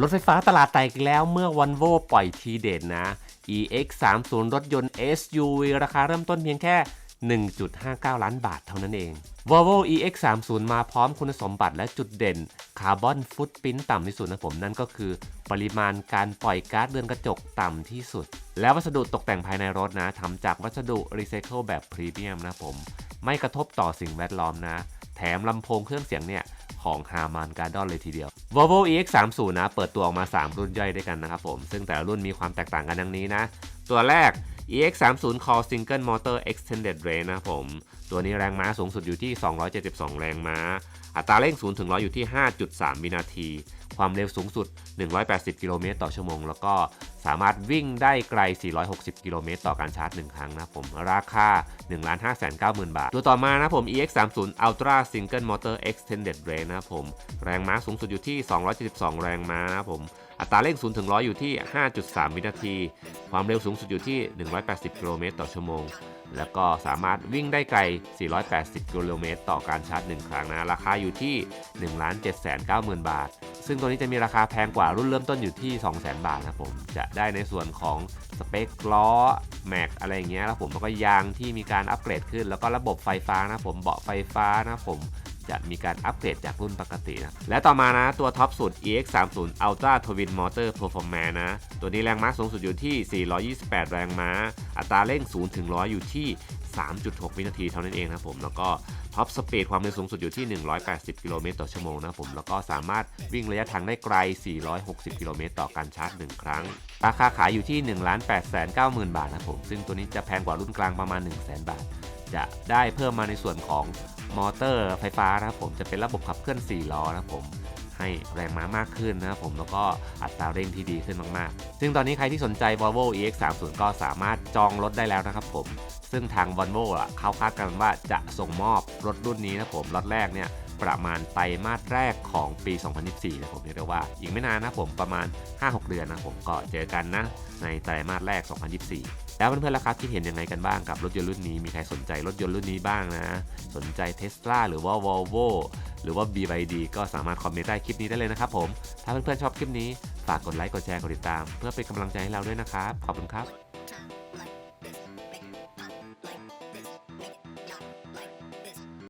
รถไฟฟ้าตลาดแตกอีกแล้วเมื่อวันโวปล่อยทีเด็ดนะ EX 3 0 รถยนต์ SUV ราคาเริ่มต้นเพียงแค่ 1.59 ล้านบาทเท่านั้นเอง Volvo EX 3 0 มาพร้อมคุณสมบัติและจุดเด่น คาร์บอนฟุตปรินต่ำที่สุดนะผมนั่นก็คือ ปริมาณการปล่อยก๊าซเรือนกระจกต่ำที่สุด และวัสดุตกแต่งภายในรถนะทำจากวัสดุรีไซเคิลแบบพรีเมียมนะผม ไม่กระทบต่อสิ่งแวดล้อมนะ แถมลำโพงเครื่องเสียงเนี่ย ของ Harman Kardon เลยทีเดียว Volvo EX30 นะเปิดตัวออกมา 3 รุ่นย่อยด้วยกันนะครับผม ซึ่งแต่ละรุ่นมีความแตกต่างกันดังนี้นะ ตัวแรก EX30 Core Single Motor Extended Range นะครับผม ตัวนี้แรงม้าสูงสุดอยู่ที่ 272 แรงม้า อัตราเร่ง0ถึง100 อยู่ที่ 5.3 วินาที ความเร็วสูงสุด 180 กิโลเมตรต่อชั่วโมง แล้วก็ สามารถวิ่งได้ไกล 460 กิโลเมตรต่อการชาร์จ 1 ครั้งนะผมราคา 1 5 9 0 0 0 0 บาท ตัวต่อมานะผม EX30 Ultra Single Motor Extended Range นะผม แรงม้าสูงสุดอยู่ที่ 272 แรงม้านะผมอัตราเร่ง 0 ถึง 100 อยู่ที่ 5.3 วินาที ความเร็วสูงสุดอยู่ที่ 180 กิโลเมตรต่อชั่วโมง แล้วก็สามารถวิ่งได้ไกล 480 กิโลเมตรต่อการชาร์จ 1 ครั้งนะ ราคาอยู่ที่ 1 7 9 0 0 0 0 บาท ซึ่งตัวนี้จะมีราคาแพงกว่ารุ่นเริ่มต้นอยู่ที่ 200,000 บาทนะผม จะได้ในส่วนของสเปคล้อแม็กอะไรเงี้ยแล้วผมแล้วก็ยางที่มีการอัปเกรดขึ้น แล้วก็ระบบไฟฟ้านะผมเบาะไฟฟ้านะผม จะมีการอัปเกรดจากรุ่นปกตินะ และต่อมานะตัวท็อปสุด EX30 Ultra Twin Motor Performance นะ ตัวนี้แรงม้าสูงสุดอยู่ที่ 428 แรงม้า อัตราเร่ง 0 ถึง 100 อยู่ที่ 3.6 วินาทีเท่านั้นเองนะผม แล้วก็ท็อปสปีดความเร็วสูงสุดอยู่ที่ 180 กิโลเมตรต่อชั่วโมงนะผม แล้วก็สามารถวิ่งระยะทางได้ไกล 460 กิโลเมตรต่อการชาร์จ 1 ครั้ง ราคาขายอยู่ที่ 1 8 9 0 0 0 0 บาทนะผม ซึ่งตัวนี้จะแพงกว่ารุ่นกลางประมาณ 1 0 0 0 0 0 บาท จะได้เพิ่มมาในส่วนของ มอเตอร์ไฟฟ้านะครับผมจะเป็นระบบขับเคลื่อน 4 ล้อนะครับผมให้แรงม้ามากขึ้นนะครับผมแล้วก็อัตราเร่งที่ดีขึ้นมากๆ ซึ่งตอนนี้ใครที่สนใจ Volvo EX30 ก็สามารถจองรถได้แล้วนะครับผม ซึ่งทาง Volvo อะเขาคาดกันว่าจะส่งมอบรถรุ่นนี้นะผม รถแรกเนี่ย ประมาณไตรมาสแรกของปี 2024นะผมเรียกได้ว่า อีกไม่นานนะผมประมาณ 5-6 เดือนนะผมก็เจอกันนะในไตรมาสแรก 2024แล้วเพื่อนๆล่ะครับคิดเห็นยังไงกันบ้างกับรถยนต์รุ่นนี้มีใครสนใจรถยนต์รุ่นนี้บ้างนะ สนใจ Tesla หรือว่า Volvo หรือว่า BYD ก็สามารถคอมเมนต์ใต้คลิปนี้ได้เลยนะครับผม ถ้าเพื่อนๆชอบคลิปนี้ ฝากกดไลค์กดแชร์กดติดตาม เพื่อเป็นกำลังใจให้เราด้วยนะครับ ขอบคุณครับ